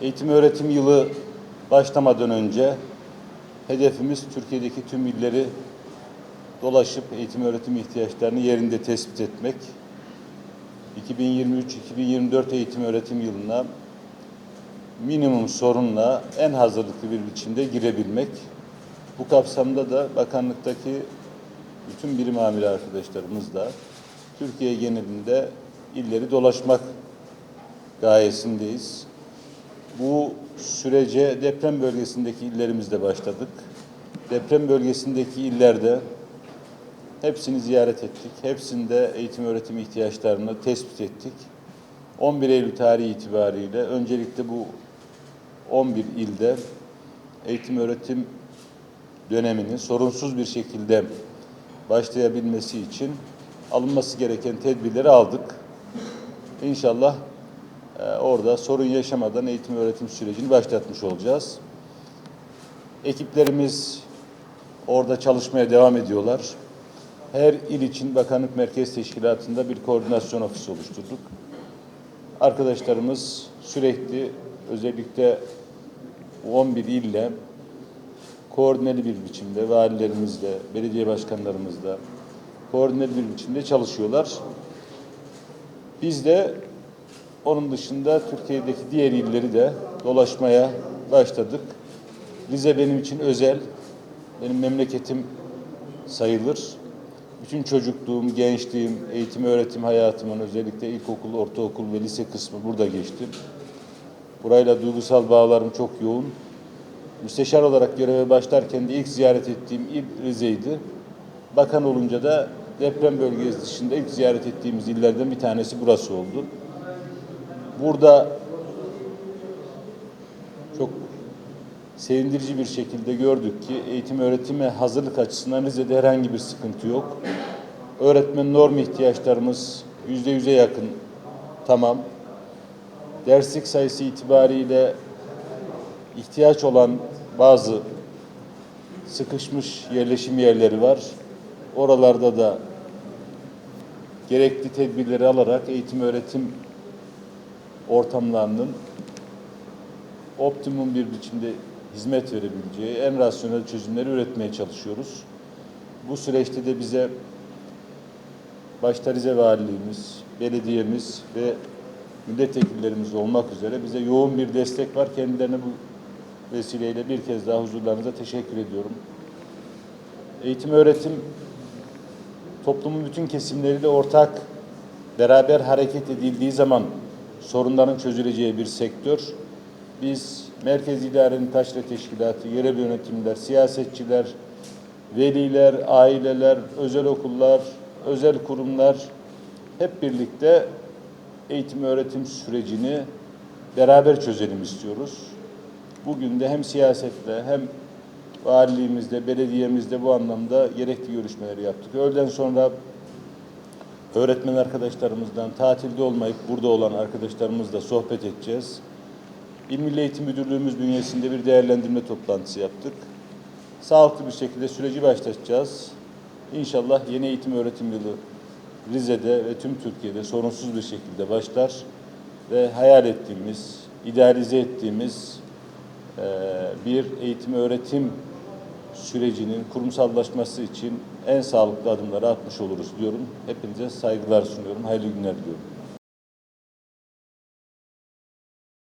Eğitim öğretim yılı başlamadan önce hedefimiz Türkiye'deki tüm illeri dolaşıp eğitim öğretim ihtiyaçlarını yerinde tespit etmek. 2023-2024 eğitim öğretim yılına minimum sorunla en hazırlıklı bir biçimde girebilmek. Bu kapsamda da bakanlıktaki bütün birim amiri arkadaşlarımızla Türkiye genelinde illeri dolaşmak gayesindeyiz. Bu sürece deprem bölgesindeki illerimizde başladık. Deprem bölgesindeki illerde hepsini ziyaret ettik. Hepsinde eğitim öğretim ihtiyaçlarını tespit ettik. 11 Eylül tarihi itibariyle öncelikle bu 11 ilde eğitim öğretim döneminin sorunsuz bir şekilde başlayabilmesi için alınması gereken tedbirleri aldık. İnşallah orada sorun yaşamadan eğitim öğretim sürecini başlatmış olacağız. Ekiplerimiz orada çalışmaya devam ediyorlar. Her il için Bakanlık Merkez Teşkilatı'nda bir koordinasyon ofisi oluşturduk. Arkadaşlarımız sürekli özellikle bu 11 ille koordineli bir biçimde valilerimizle, belediye başkanlarımızla koordineli bir biçimde çalışıyorlar. Biz de onun dışında Türkiye'deki diğer illeri de dolaşmaya başladık. Rize benim için özel, benim memleketim sayılır. Bütün çocukluğum, gençliğim, eğitim öğretim hayatımın özellikle ilkokul, ortaokul ve lise kısmı burada geçti. Burayla duygusal bağlarım çok yoğun. Müsteşar olarak göreve başlarken de ilk ziyaret ettiğim il Rize'ydi. Bakan olunca da deprem bölgesi dışında ilk ziyaret ettiğimiz illerden bir tanesi burası oldu. Burada çok sevindirici bir şekilde gördük ki eğitim öğretime hazırlık açısından Rize'de herhangi bir sıkıntı yok. Öğretmen norm ihtiyaçlarımız yüzde yüze yakın tamam. Derslik sayısı itibariyle ihtiyaç olan bazı sıkışmış yerleşim yerleri var. Oralarda da gerekli tedbirleri alarak eğitim öğretim ortamlarının optimum bir biçimde hizmet verebileceği en rasyonel çözümleri üretmeye çalışıyoruz. Bu süreçte de bize başta Rize Valiliğimiz, belediyemiz ve milletvekillerimiz olmak üzere bize yoğun bir destek var. Kendilerine bu vesileyle bir kez daha huzurlarınıza teşekkür ediyorum. Eğitim öğretim toplumun bütün kesimleriyle ortak beraber hareket edildiği zaman sorunların çözüleceği bir sektör. Biz Merkez İdarenin Taşra Teşkilatı, yerel yönetimler, siyasetçiler, veliler, aileler, özel okullar, özel kurumlar hep birlikte eğitim öğretim sürecini beraber çözelim istiyoruz. Bugün de hem siyasetle hem valiliğimizde, belediyemizde bu anlamda gerekli görüşmeleri yaptık. Öğleden sonra öğretmen arkadaşlarımızdan tatilde olmayıp burada olan arkadaşlarımızla sohbet edeceğiz. İl Milli Eğitim Müdürlüğümüz bünyesinde bir değerlendirme toplantısı yaptık. Sağlıklı bir şekilde süreci başlatacağız. İnşallah yeni eğitim öğretim yılı Rize'de ve tüm Türkiye'de sorunsuz bir şekilde başlar ve hayal ettiğimiz, idealize ettiğimiz bir eğitim öğretim sürecinin kurumsallaşması için en sağlıklı adımları atmış oluruz diyorum. Hepinize saygılar sunuyorum. Hayırlı günler diliyorum.